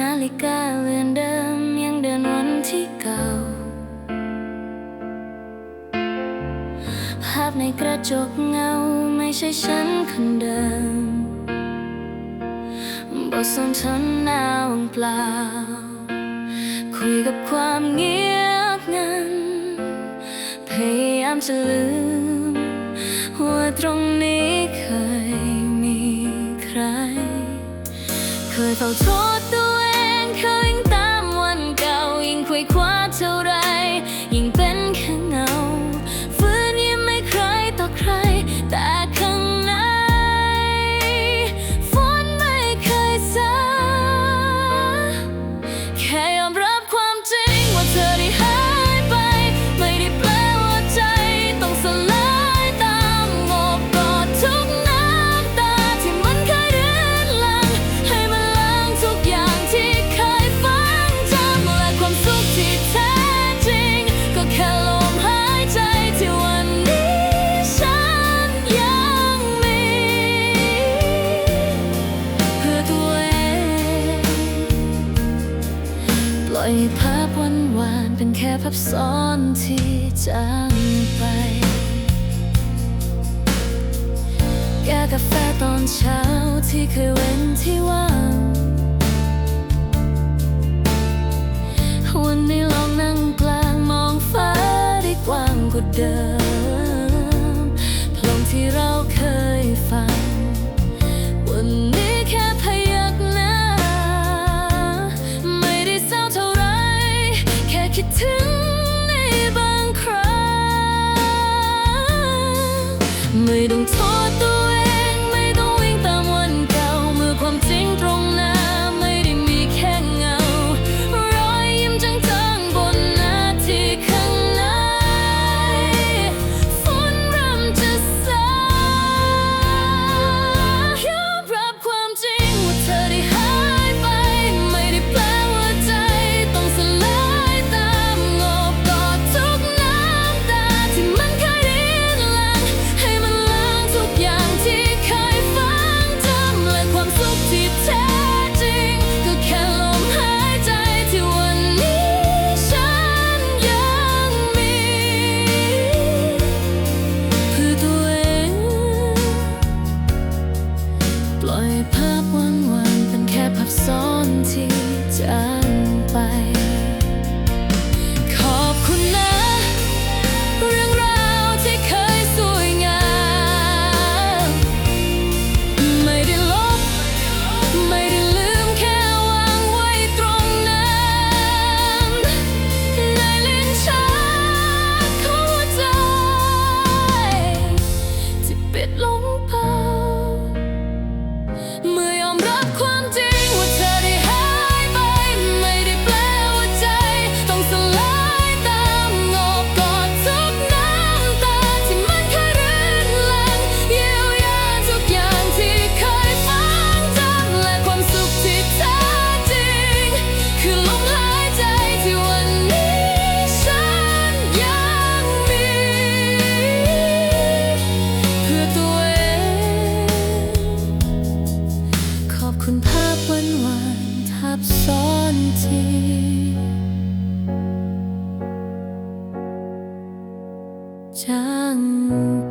นาฬิกาเรือนเดิมยังเดินวันที่เก่า ภาพในกระจกเงาไม่ใช่ฉันคนเดิมบทสนทนาว่างเปล่า คุยกับความเงียบงัน พยายามจะลืมว่าตรงนี้เคยมีใคร เคยเฝ้าทน อยภาพวันวานเป็นแค่ภาพซ้อนที่จางไป แก้กาแฟตอนเช้าที่เคยเว้นที่ว่างวันนี้ลองนั่งกลางมองฟ้าได้กว้างกว่าเดิม 懂错嗯。